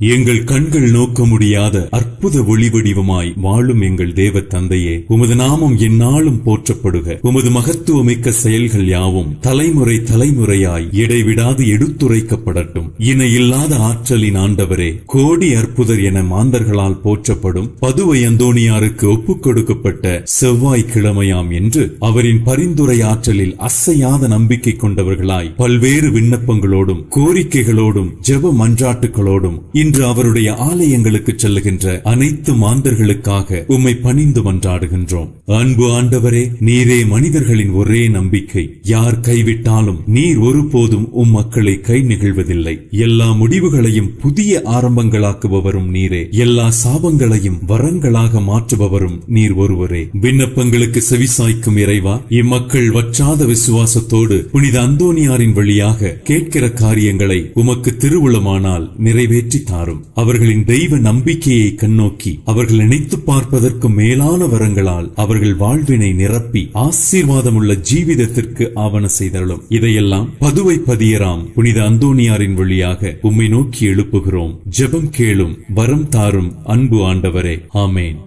எங்கள் கண்கள் நோக்க முடியாத அற்புத ஒளி வடிவமாய் வாழும் எங்கள் தேவ தந்தையே உமது நாமம் எந்நாளும் போற்றப்படுக. உமது மகத்துவமிக்க செயல்கள் யாவும் தலைமுறை தலைமுறையாய் இடைவிடாது எடுத்துரைக்கப்படட்டும். இணை இல்லாத ஆற்றலின் ஆண்டவரே கோடி அற்புதர் என மாந்தர்களால் போற்றப்படும் பதுவை அந்தோணியாருக்கு ஒப்புக் கொடுக்கப்பட்ட செவ்வாய் கிழமையாம் என்று அவரின் பரிந்துரை ஆற்றலில் அசையாத நம்பிக்கை கொண்டவர்களாய் பல்வேறு விண்ணப்பங்களோடும் கோரிக்கைகளோடும் ஜெப மன்றாட்டுகளோடும் இன்று அவருடைய ஆலயங்களுக்கு செல்லுகின்ற அனைத்து மாந்தர்களுக்காக உம்மை பணிந்து மன்றாடுகின்றோம். அன்பு ஆண்டவரே நீரே மனிதர்களின் ஒரே நம்பிக்கை. யார் கைவிட்டாலும் நீர் ஒருபோதும் உம் மக்களை கை நிகழ்வதில்லை. எல்லா முடிவுகளையும் புதிய ஆரம்பங்களாக்குபவரும் நீரே. எல்லா சாபங்களையும் வரங்களாக மாற்றுபவரும் நீர் ஒருவரே. விண்ணப்பங்களுக்கு செவிசாய்க்கும் இறைவா இம்மக்கள் வற்றாத விசுவாசத்தோடு புனித அந்தோனியாரின் வழியாக கேட்கிற காரியங்களை உமக்கு திருவுளமானால் நிறைவேற்றி மாறும். அவர்களின் தெய்வ நம்பிக்கையை கண்ணோக்கி அவர்கள் நினைத்து பார்ப்பதற்கு மேலான வரங்களால் அவர்கள் வாழ்வினை நிரப்பி ஆசீர்வாதமுள்ள ஜீவிதத்திற்கு ஆவண செய்தருளும். இதையெல்லாம் பதுவை பதியராம் புனித அந்தோனியாரின் வழியாக உம்மை நோக்கி எழுப்புகிறோம். ஜெபம் கேளும் வரம் தாரும் அன்பு ஆண்டவரே. ஆமேன்.